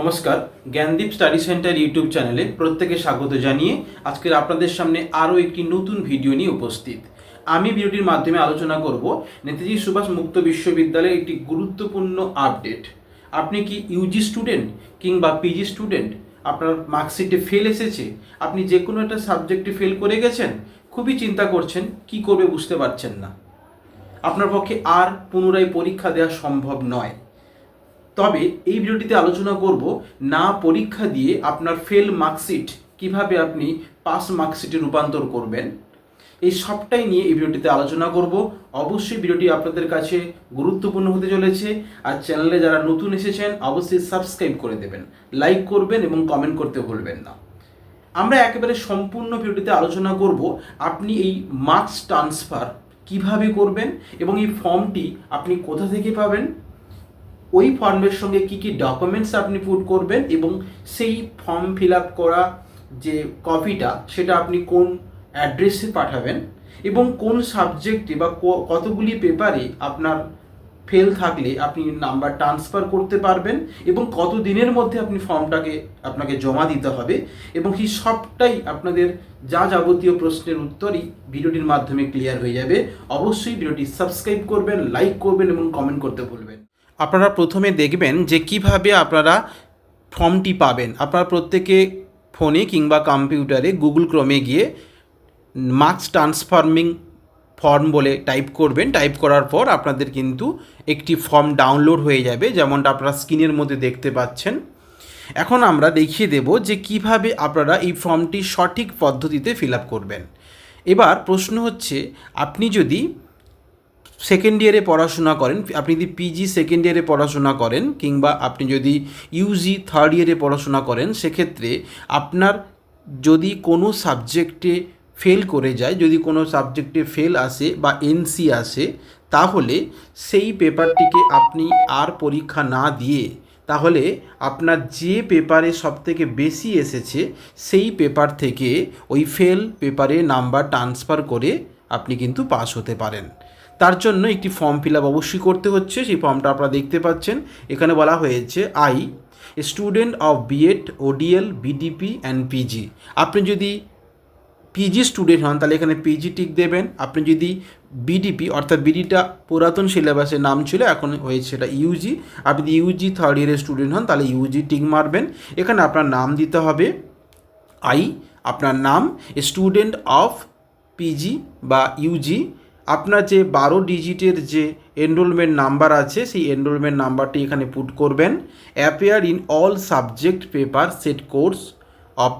নমস্কার, Gyandeep study centre YouTube চ্যানেলে প্রত্যেকে স্বাগত জানিয়ে আজকের আপনাদের সামনে আরও একটি নতুন ভিডিও নিয়ে উপস্থিত। আমি ভিডিওটির মাধ্যমে আলোচনা করব নেতাজি সুভাষ মুক্ত বিশ্ববিদ্যালয়ের একটি গুরুত্বপূর্ণ আপডেট। আপনি কি ইউজি স্টুডেন্ট কিংবা পিজি স্টুডেন্ট আপনার মার্কশিটে ফেল এসেছে? আপনি যে কোনো একটা সাবজেক্টে ফেল করে গেছেন? খুবই চিন্তা করছেন, কি করবে বুঝতে পারছেন না। আপনার পক্ষে আর পুনরায় পরীক্ষা দেওয়া সম্ভব নয়। তবে এই ভিডিওটিতে আলোচনা করব না পরীক্ষা দিয়ে আপনার ফেল মার্কশিট কীভাবে আপনি পাস মার্কশিটে রূপান্তর করবেন। এই সবটাই নিয়ে এই ভিডিওটিতে আলোচনা করব। অবশ্যই ভিডিওটি আপনাদের কাছে গুরুত্বপূর্ণ হতে চলেছে। আর চ্যানেলে যারা নতুন এসেছেন, অবশ্যই সাবস্ক্রাইব করে দেবেন। লাইক করবেন এবং কমেন্ট করতে ভুলবেন না। আমরা একেবারে সম্পূর্ণ ভিডিওটিতে আলোচনা করব আপনি এই মার্কস ট্রান্সফার কীভাবে করবেন এবং এই ফর্মটি আপনি কোথা থেকে পাবেন। ওই ফর্মের সঙ্গে কি কি ডকুমেন্টস আপনি পুট করবেন এবং সেই ফর্ম ফিল আপ করা যে কপিটা সেটা আপনি কোন অ্যাড্রেসে পাঠাবেন এবং কোন সাবজেক্টে বা কতগুলি পেপারে আপনার ফেল থাকলে আপনি নাম্বার ট্রান্সফার করতে পারবেন এবং কত দিনের মধ্যে আপনি ফর্মটাকে আপনাকে জমা দিতে হবে এবং সেই সবটাই আপনাদের যা যাবতীয় প্রশ্নের উত্তরই ভিডিওটির মাধ্যমে ক্লিয়ার হয়ে যাবে। অবশ্যই ভিডিওটি সাবস্ক্রাইব করবেন লাইক করবেন এবং কমেন্ট করতে ভুলবেন আপনারা প্রথমে দেখবেন যে কীভাবে আপনারা ফর্মটি পাবেন। আপনারা প্রত্যেকে ফোনে কিংবা কম্পিউটারে গুগল ক্রমে গিয়ে মার্কস ট্রান্সফার্মিং ফর্ম বলে টাইপ করবেন। টাইপ করার পর আপনাদের কিন্তু একটি ফর্ম ডাউনলোড হয়ে যাবে, যেমনটা আপনারা স্ক্রিনের মধ্যে দেখতে পাচ্ছেন। এখন আমরা দেখিয়ে দেব যে কীভাবে আপনারা এই ফর্মটি সঠিক পদ্ধতিতে ফিল আপ করবেন। এবার প্রশ্ন হচ্ছে, আপনি যদি সেকেন্ড ইয়ারে পড়াশোনা করেন, আপনি যদি পিজি সেকেন্ড ইয়ারে পড়াশোনা করেন কিংবা আপনি যদি ইউজি থার্ড ইয়ারে পড়াশোনা করেন, সেক্ষেত্রে আপনার যদি কোনো সাবজেক্টে ফেল করে যায়, যদি কোনো সাবজেক্টে ফেল আসে বা এনসি আসে, তাহলে সেই পেপারটিকে আপনি আর পরীক্ষা না দিয়ে, তাহলে আপনার যে পেপারে সবথেকে বেশি এসেছে, সেই পেপার থেকে ওই ফেল পেপারে নাম্বার ট্রান্সফার করে আপনি কিন্তু পাস হতে পারেন। তার জন্য একটি ফর্ম ফিল আপ অবশ্যই করতে হচ্ছে, সেই ফর্মটা আপনারা দেখতে পাচ্ছেন। এখানে বলা হয়েছে I student of BEd ODL BDP and PG আপনি যদি পিজি স্টুডেন্ট হন, তাহলে এখানে পিজি টিক দেবেন। আপনি যদি বিডিপি অর্থাৎ বিডিটা পুরাতন সিলেবাসের নাম ছিল, এখন হয়েছে সেটা ইউজি আপনি যদি ইউজি থার্ড ইয়ারের স্টুডেন্ট হন, তাহলে ইউজি টিক মারবেন। এখানে আপনার নাম দিতে হবে। আই আপনার নাম স্টুডেন্ট অফ পিজি বা ইউজি আপনার যে বারো ডিজিটের যে এনরোলমেন্ট নাম্বার আছে, সেই এনরোলমেন্ট নাম্বারটি এখানে পুট করবেন। Appear in all subject paper set course of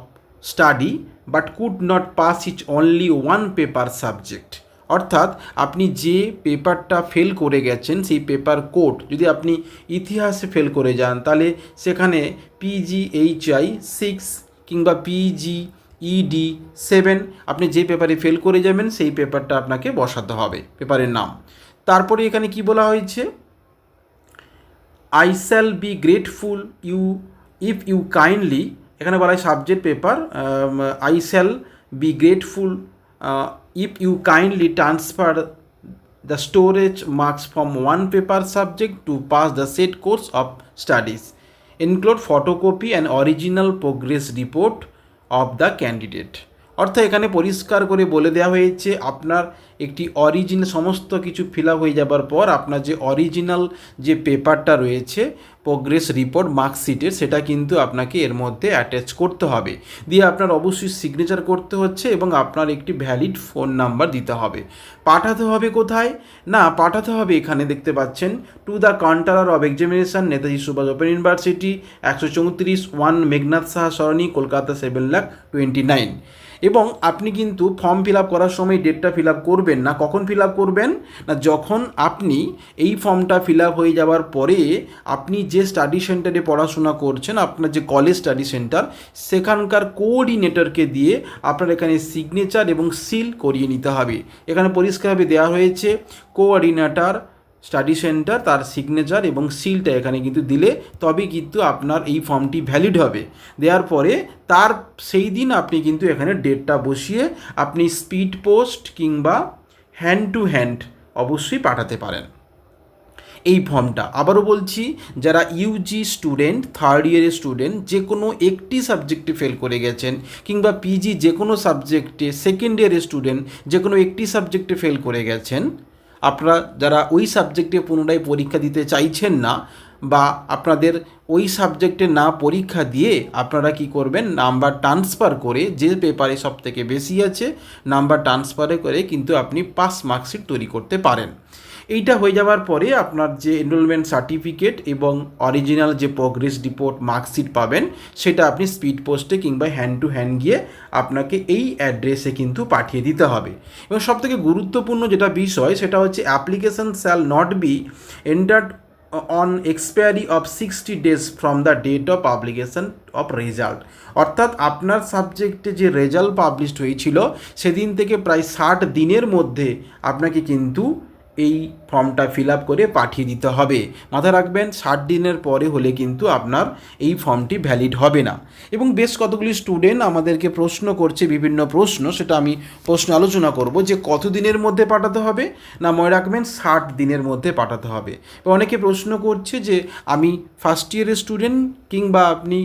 study but could not pass each only one paper subject অর্থাৎ, আপনি যে পেপারটা ফেল করে গেছেন, সেই পেপার কোড যদি আপনি ইতিহাসে ফেল করে যান, তাহলে সেখানে পিজিএইচআই সিক্স কিংবা পিজি ইডি সেভেন আপনি যে পেপারে ফেল করে যাবেন, সেই পেপারটা আপনাকে বসাতে হবে পেপারের নাম। তারপরে এখানে কি বলা হয়েছে? I shall be grateful you if you kindly এখানে বলা হয় subject paper I shall be grateful if you kindly transfer the storage marks from one paper subject to pass the set course of studies include photocopy and original progress report. Of the candidate অর্থাৎ এখানে পরিষ্কার করে বলে দেওয়া হয়েছে আপনার একটি original সমস্ত কিছু ফিল হয়ে যাবার পর আপনার যে অরিজিনাল যে পেপারটা রয়েছে প্রোগ্রেস রিপোর্ট মার্কশিটের সেটা কিন্তু আপনাকে এর মধ্যে অ্যাটাচ করতে হবে। দিয়ে আপনার অবশ্যই সিগনেচার করতে হচ্ছে এবং আপনার একটি ভ্যালিড ফোন নাম্বার দিতে হবে। পাঠাতে হবে কোথায়? না, পাঠাতে হবে এখানে দেখতে পাচ্ছেন to the counter of examination Netaji Subhas open university, একশো চৌত্রিশ one Meghnad Saha, Sarani, Kolkata seven lakh twenty nine এবং আপনি কিন্তু ফর্ম ফিল আপ করার সময় ডেটটা ফিল আপ করবেন না। কখন ফিল আপ করবেন? না, যখন আপনি এই ফর্মটা ফিল আপ হয়ে যাওয়ার পরে আপনি যে স্টাডি সেন্টারে পড়াশোনা করছেন, আপনার যে কলেজ স্টাডি সেন্টার সেখানকার কোঅর্ডিনেটরকে দিয়ে আপনার এখানে সিগনেচার এবং সিল করিয়ে নিতে হবে। এখানে পরিষ্কারভাবে দেওয়া হয়েছে কোঅর্ডিনেটর স্টাডি সেন্টার, তার সিগনেচার এবং সিলটা এখানে কিন্তু দিলে তবে কিন্তু আপনার এই ফর্মটি ভ্যালিড হবে। দেওয়ার পরে তার সেই দিন আপনি কিন্তু এখানে ডেটটা বসিয়ে আপনি স্পিড পোস্ট কিংবা হ্যান্ড টু হ্যান্ড অবশ্যই পাঠাতে পারেন। এই ফর্মটা আবারও বলছি, যারা ইউজি স্টুডেন্ট থার্ড ইয়ারের স্টুডেন্ট যে কোনো একটি সাবজেক্টে ফেল করে গেছেন কিংবা পিজি যে কোনো সাবজেক্টে সেকেন্ড ইয়ারের স্টুডেন্ট যে কোনো একটি সাবজেক্টে ফেল করে গেছেন আপনারা যারা ওই সাবজেক্টে পুনরায় পরীক্ষা দিতে চাইছেন না বা আপনাদের ওই সাবজেক্টে না পরীক্ষা দিয়ে আপনারা কি করবেন? নাম্বার ট্রান্সফার করে যে পেপারে সবথেকে বেশি আছে, নাম্বার ট্রান্সফারে করে কিন্তু আপনি পাস মার্কশিট তৈরি করতে পারেন। এইটা হয়ে যাওয়ার পরে আপনার যে এনরোলমেন্ট সার্টিফিকেট এবং অরিজিনাল যে প্রোগ্রেস রিপোর্ট মার্কশিট পাবেন, সেটা আপনি স্পিড পোস্টে কিংবা হ্যান্ড টু হ্যান্ড গিয়ে আপনাকে এই অ্যাড্রেসে কিন্তু পাঠিয়ে দিতে হবে। এবং সবথেকে গুরুত্বপূর্ণ যেটা বিষয়, সেটা হচ্ছে application shall not be entered on expiry of sixty days from the date of publication of result অর্থাৎ আপনার সাবজেক্টে যে রেজাল্ট পাবলিশড হয়েছিল, সেদিন থেকে প্রায় ষাট দিনের মধ্যে আপনাকে কিন্তু এই ফর্মটা ফিল আপ করে পাঠিয়ে দিতে হবে। মাথায় রাখবেন, ষাট দিনের পরে হলে কিন্তু আপনার এই ফর্মটি ভ্যালিড হবে না। এবং বেশ কতগুলি স্টুডেন্ট আমাদেরকে প্রশ্ন করছে, বিভিন্ন প্রশ্ন, সেটা আমি প্রশ্ন আলোচনা করব যে কত দিনের মধ্যে পাঠাতে হবে, না মনে রাখবেন ষাট দিনের মধ্যে পাঠাতে হবে। অনেকে প্রশ্ন করছে যে আমি ফার্স্ট ইয়ারের স্টুডেন্ট কিংবা আপনি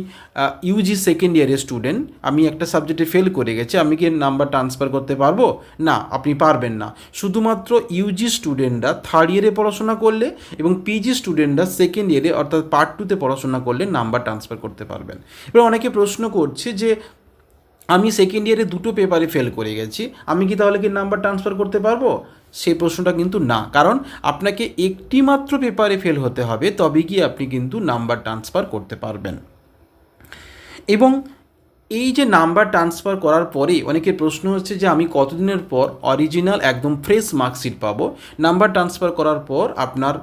ইউজি সেকেন্ড ইয়ারের স্টুডেন্ট আমি একটা সাবজেক্টে ফেল করে গেছি, আমি কি নাম্বার ট্রান্সফার করতে পারব? না, আপনি পারবেন না। শুধুমাত্র ইউজি স্টুডেন্টরা থার্ড ইয়ারে পড়াশোনা করলে এবং পিজি স্টুডেন্টরা সেকেন্ড ইয়ারে অর্থাৎ পার্ট টুতে পড়াশোনা করলে নাম্বার ট্রান্সফার করতে পারবেন। এবার অনেকে প্রশ্ন করছে যে, আমি সেকেন্ড ইয়ারে দুটো পেপারে ফেল করে গেছি, আমি কি তাহলে কি নাম্বার ট্রান্সফার করতে পারব? সেই প্রশ্নটা কিন্তু না। কারণ আপনাকে একটি মাত্র পেপারে ফেল হতে হবে তবে কি আপনি কিন্তু নাম্বার ট্রান্সফার করতে পারবেন। এবং এই যে নাম্বার ট্রান্সফার করার পরে অনেকের প্রশ্ন হচ্ছে যে আমি কতদিনের পর অরিজিনাল একদম ফ্রেশ মার্কশিট পাবো? নাম্বার ট্রান্সফার করার পর আপনার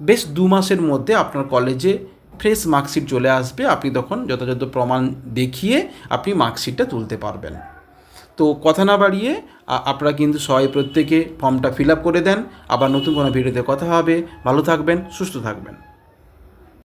বেশ দু মাসের মধ্যে আপনার কলেজে ফ্রেশ মার্কশিট চলে আসবে। আপনি তখন যথাযথ প্রমাণ দেখিয়ে আপনি মার্কশিটটা তুলতে পারবেন। তো কথা না বাড়িয়ে আপনারা কিন্তু সবাই প্রত্যেকে ফর্মটা ফিল আপ করে দেন। আবার নতুন কোনো ভিডিওতে কথা হবে। ভালো থাকবেন, সুস্থ থাকবেন।